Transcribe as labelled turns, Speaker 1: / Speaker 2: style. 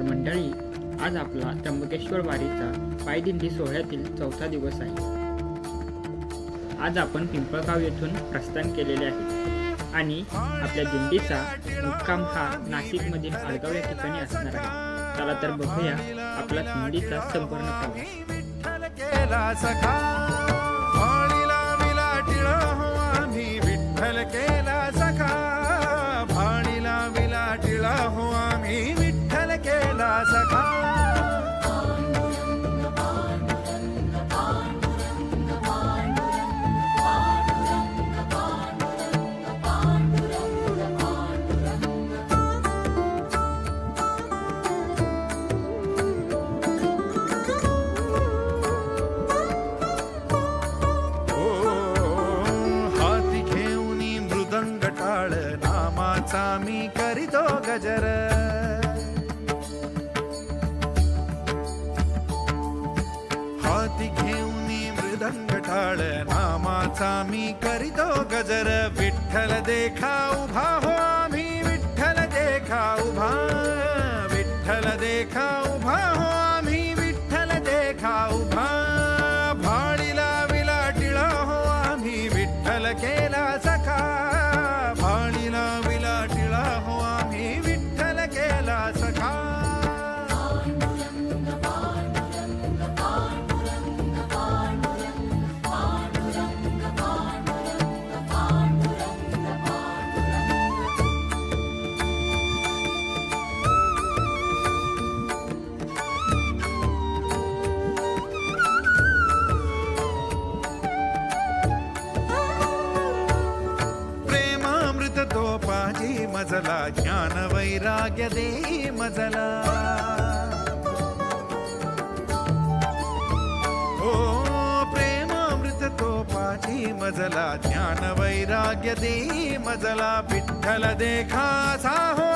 Speaker 1: तर मंडळी आज आपला त्र्यंबकेश्वर वारीचा पायदिंडी सोहळ्यातील चौथा दिवस आहे. आज आपण पिंपळगाव येथून प्रस्थान केलेले आहे आणि आपल्या दिंडीचा मुक्काम हा नाशिकमधील आडगाव या ठिकाणी असणार आहे. चला तर बघूया आपला दिंडीचा संपूर्ण प्रवास.
Speaker 2: नामाचा मी करीतो गजर। हाती घेऊन मृदंग टाळ नामाचा मी करीतो गजर। विठ्ठल देखा, उभा हो आम्ही, विठ्ठल देखा, उभा। विठ्ठल देखा, उभा हो आम्ही, विठ्ठल देखा, उभा। भाळीला विला हो आम्ही, विठ्ठल केला मजला, ज्ञान वैराग्य दे मजला। ओ, प्रेमामृत तो पाजी मजला, ज्ञान वैराग्य दे मजला। विठ्ठल देखासा हो